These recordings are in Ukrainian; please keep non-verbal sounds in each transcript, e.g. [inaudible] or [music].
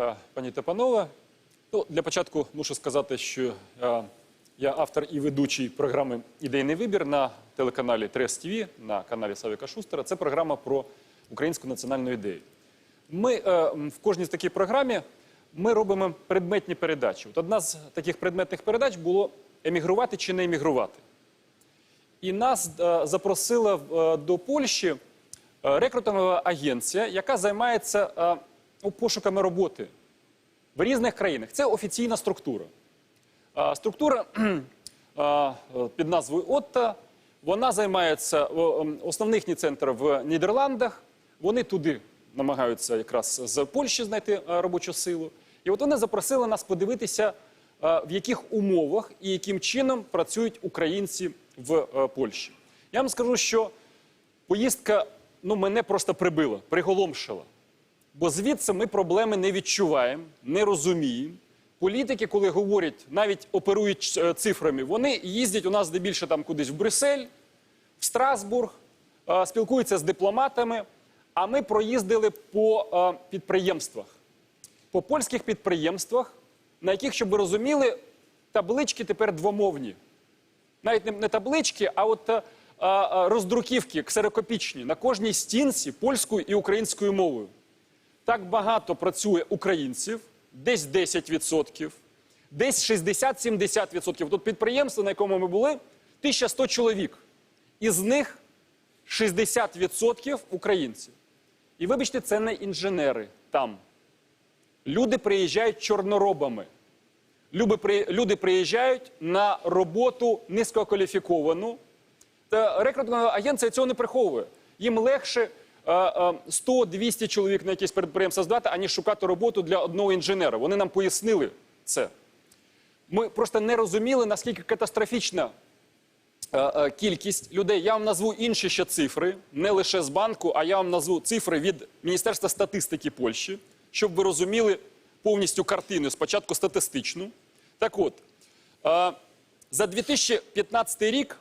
е, пані та панове. Ну, для початку мушу сказати, що е, я автор і ведучий програми Ідейний вибір на телеканалі ТРЕС ТВ, на каналі Савіка Шустера. Це програма про українську національну ідею. Ми е, в кожній з таких програмі ми робимо предметні передачі. От одна з таких предметних передач було емігрувати чи не емігрувати. І нас запросила до Польщі рекрутингова агенція, яка займається пошуками роботи в різних країнах. Це офіційна структура. Структура [clears throat] під назвою Отта. Вона займається основний центр в Нідерландах. Вони туди намагаються якраз з Польщі знайти робочу силу. І от вони запросили нас подивитися, в яких умовах і яким чином працюють українці в е, Польщі. Я вам скажу, що поїздка ну, мене просто прибила, приголомшила. Бо звідси ми проблеми не відчуваємо, не розуміємо. Політики, коли говорять, навіть оперують е, цифрами, вони їздять у нас здебільше там кудись в Брюссель, в Страсбург, е, спілкуються з дипломатами. А ми проїздили по е, підприємствах, по польських підприємствах, на яких, щоб ви розуміли, таблички тепер двомовні. Навіть не, таблички, а от роздруківки ксерокопічні на кожній стінці польською і українською мовою. Так багато працює українців, десь 10%, десь 60-70%. Тут підприємство, на якому ми були, 1100 чоловік. Із них 60% українців. І вибачте, це не інженери там. Люди приїжджають чорноробами. Люди, приїжджають на роботу низькокваліфіковану. Та рекрутингова агенція цього не приховує. Їм легше 100-200 чоловік на якесь підприємство здати, аніж шукати роботу для одного інженера. Вони нам пояснили це. Ми просто не розуміли, наскільки катастрофічна е, е, кількість людей. Я вам назву інші ще цифри, не лише з банку, а я вам назву цифри від Міністерства статистики Польщі, щоб ви розуміли повністю картину, спочатку статистичну. Так от, е, за 2015 рік,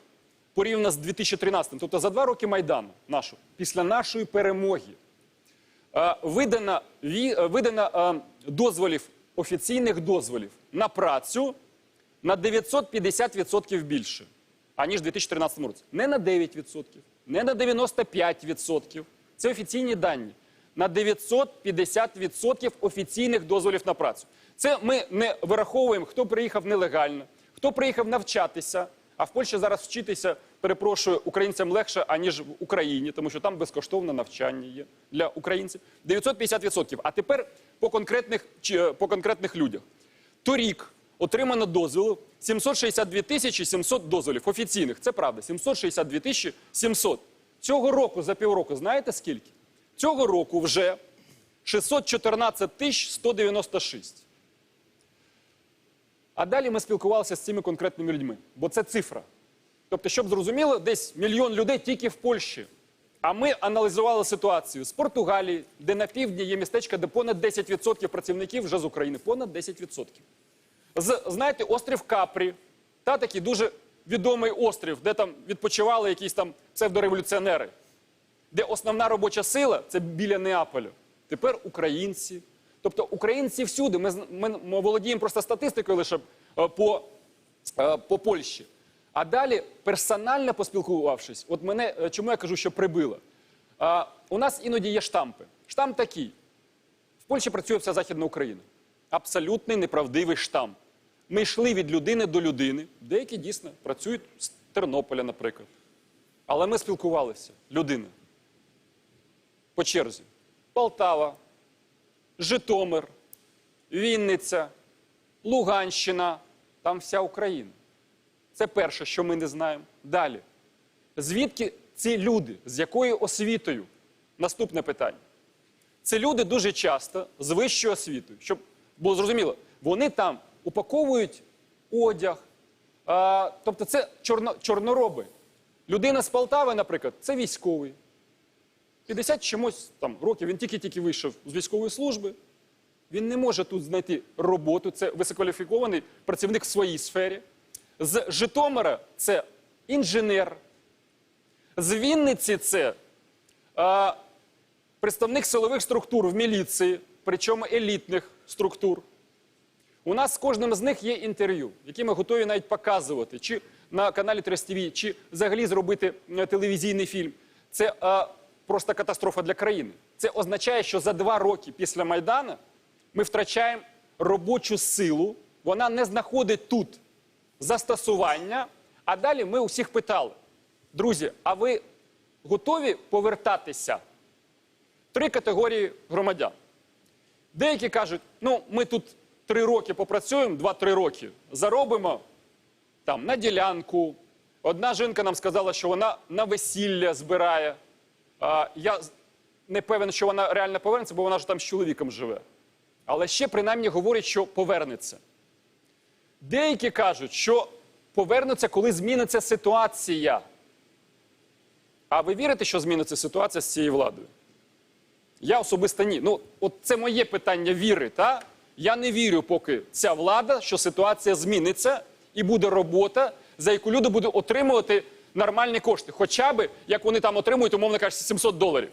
порівняно з 2013, тобто за два роки Майдану нашого, після нашої перемоги, е, видано, е, видано е, дозволів, офіційних дозволів на працю на 950% більше, аніж в 2013 році. Не на 9%, не на 95%. Це офіційні дані. На 950% офіційних дозволів на працю. Це ми не вираховуємо, хто приїхав нелегально, хто приїхав навчатися. А в Польщі зараз вчитися, перепрошую, українцям легше, аніж в Україні, тому що там безкоштовне навчання є для українців. 950%. А тепер по конкретних, чи, е, по конкретних людях. Торік отримано дозволу 762 тисячі 700 дозволів офіційних. Це правда, 762 тисячі 700. Цього року, за півроку, знаєте скільки? Цього року вже 614 тисяч 196. А далі ми спілкувалися з цими конкретними людьми, бо це цифра. Тобто, щоб зрозуміло, десь мільйон людей тільки в Польщі. А ми аналізували ситуацію з Португалії, де на півдні є містечка, де понад 10% працівників вже з України. Понад 10%. З, знаєте, острів Капрі, та такий дуже відомий острів, де там відпочивали якісь там псевдореволюціонери, де основна робоча сила це біля Неаполю. Тепер українці. Тобто українці всюди. Ми, ми, ми володіємо просто статистикою лише е, по, е, по Польщі. А далі, персонально поспілкувавшись, от мене е, чому я кажу, що прибило? У нас іноді є штампи. Штамп такий. В Польщі працює вся Західна Україна. Абсолютний неправдивий штамп. Ми йшли від людини до людини. Деякі дійсно працюють з Тернополя, наприклад. Але ми спілкувалися. Людина. По черзі. Полтава, Житомир, Вінниця, Луганщина, там вся Україна. Це перше, що ми не знаємо. Далі. Звідки ці люди, з якою освітою? Наступне питання. Це люди дуже часто з вищою освітою, щоб було зрозуміло, вони там упаковують одяг. А, тобто це чорно, чорнороби. Людина з Полтави, наприклад, це військовий. 50 чимось там років, він тільки-тільки вийшов з військової служби. Він не може тут знайти роботу. Це висококваліфікований працівник в своїй сфері. З Житомира це інженер. З Вінниці це а, представник силових структур в міліції, причому елітних структур. У нас з кожним з них є інтерв'ю, які ми готові навіть показувати, чи на каналі Трес ТВ, чи взагалі зробити е, телевізійний фільм. Це е, просто катастрофа для країни. Це означає, що за два роки після Майдану ми втрачаємо робочу силу, вона не знаходить тут застосування. А далі ми усіх питали: друзі, а ви готові повертатися? Три категорії громадян. Деякі кажуть, ну ми тут три роки попрацюємо, два-три роки, заробимо там на ділянку. Одна жінка нам сказала, що вона на весілля збирає. Я не певен, що вона реально повернеться, бо вона ж там з чоловіком живе. Але ще принаймні говорять, що повернеться. Деякі кажуть, що повернуться, коли зміниться ситуація. А ви вірите, що зміниться ситуація з цією владою? Я особисто ні. Ну, от це моє питання віри. Та? Я не вірю, поки ця влада, що ситуація зміниться і буде робота, за яку люди будуть отримувати нормальні кошти. Хоча б, як вони там отримують, умовно кажучи, 700 доларів.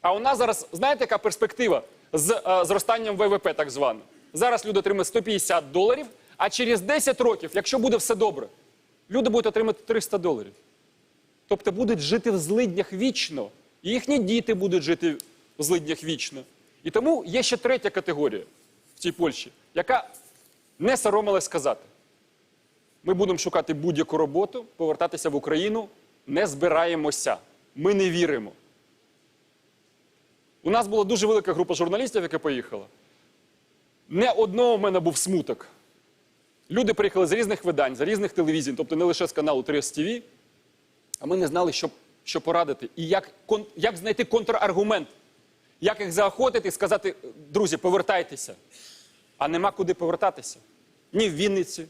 А у нас зараз, знаєте, яка перспектива з е, зростанням ВВП, так зване? Зараз люди отримують 150 доларів, а через 10 років, якщо буде все добре, люди будуть отримати 300 доларів. Тобто будуть жити в злиднях вічно. І їхні діти будуть жити в злиднях вічно. І тому є ще третя категорія в цій Польщі, яка не соромилась сказати. Ми будемо шукати будь-яку роботу, повертатися в Україну, не збираємося. Ми не віримо. У нас була дуже велика група журналістів, яка поїхала. Не одного в мене був смуток. Люди приїхали з різних видань, з різних телевізій, тобто не лише з каналу 3 ТВ, а ми не знали, що, що порадити. І як, кон- як знайти контраргумент, як їх заохотити і сказати, друзі, повертайтеся. А нема куди повертатися. Ні в Вінниці,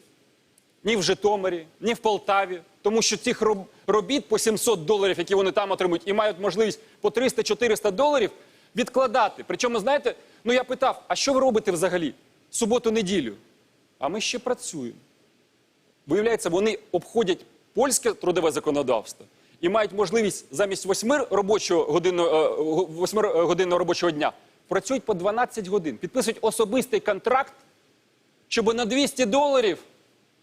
ні в Житомирі, ні в Полтаві. Тому що цих робіт по 700 доларів, які вони там отримують, і мають можливість по 300-400 доларів відкладати. Причому, знаєте, ну я питав, а що ви робите взагалі? Суботу-неділю? А ми ще працюємо. Виявляється, вони обходять польське трудове законодавство і мають можливість замість 8 робочого годинного, 8 годинного робочого дня працюють по 12 годин, підписують особистий контракт, щоб на 200 доларів,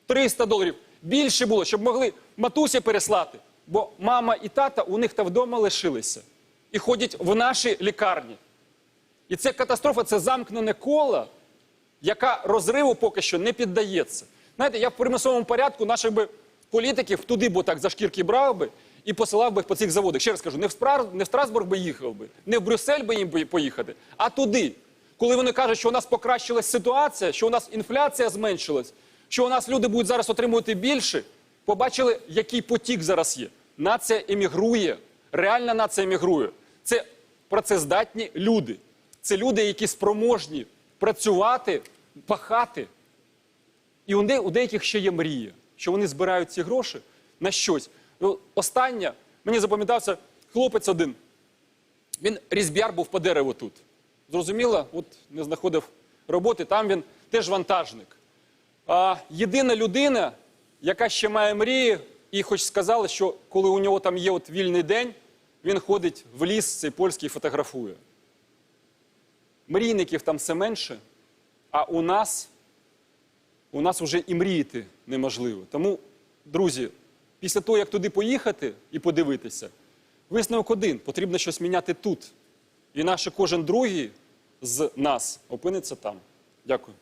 300 доларів більше було, щоб могли матусі переслати. Бо мама і тата у них та вдома лишилися і ходять в наші лікарні. І це катастрофа, це замкнене коло, яка розриву поки що не піддається. Знаєте, я в примусовому порядку наших би політиків туди б так за шкірки брав би і посилав би по цих заводах. Ще раз кажу, не в, Спра... не в Страсбург би їхав би, не в Брюссель би їм би поїхати, а туди. Коли вони кажуть, що у нас покращилась ситуація, що у нас інфляція зменшилась, що у нас люди будуть зараз отримувати більше, побачили, який потік зараз є. Нація емігрує, реальна нація емігрує. Це працездатні люди. Це люди, які спроможні працювати, пахати. І у, де, у деяких ще є мрія, що вони збирають ці гроші на щось. Ну, Останнє, мені запам'ятався хлопець один. Він різб'яр був по дереву тут. Зрозуміло, от не знаходив роботи, там він теж вантажник. А, єдина людина, яка ще має мрії, і хоч сказали, що коли у нього там є от вільний день, він ходить в ліс цей польський фотографує. Мрійників там все менше, а у нас, у нас вже і мріяти неможливо. Тому, друзі, після того, як туди поїхати і подивитися, висновок один, потрібно щось міняти тут. І наш кожен другий з нас опиниться там. Дякую.